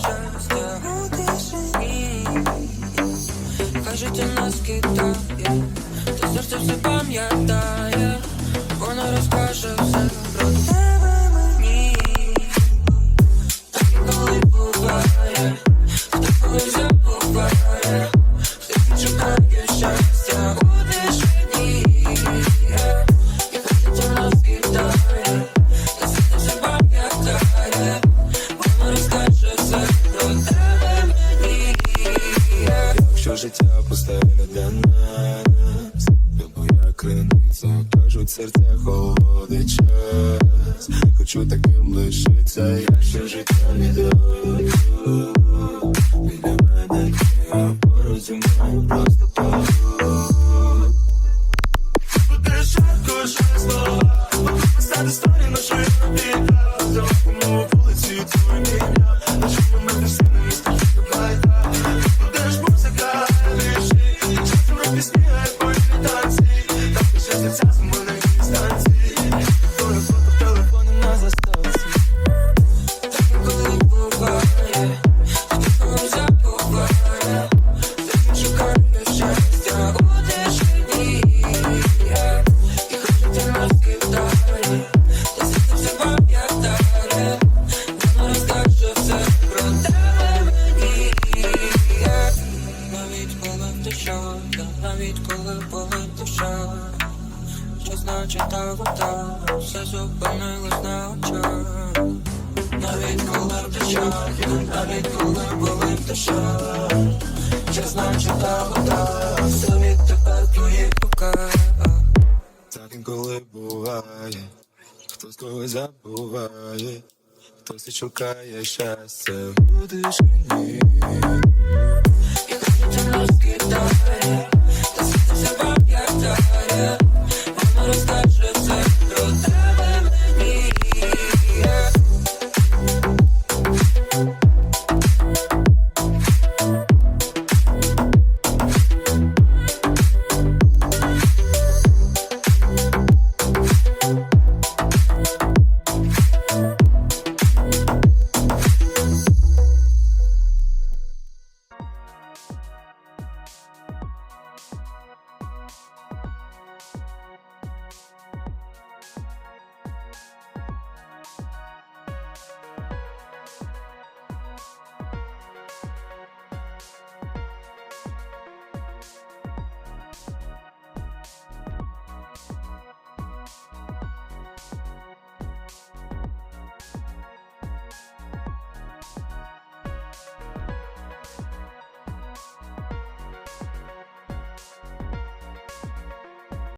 щастя Кажуть, у нас кидає, та серце все пам'ятає, воно розкаже все про тебе мені, так коли буває, хто коли забуває, хто чекає щастя. Кажуть, серця холодить час. Хочу таким лишиться, якщо життя не даю. Біля мене я поруч просто як. Так що значить та вода, все зупинилось на очах. Навіть коли в душах, навіть коли болить душа, що значить та вода, все відтепер твої руках. Так інколи буває, хтось когось забуває, хтось і шукає щастя. У тишині. І хоч життя розкидає,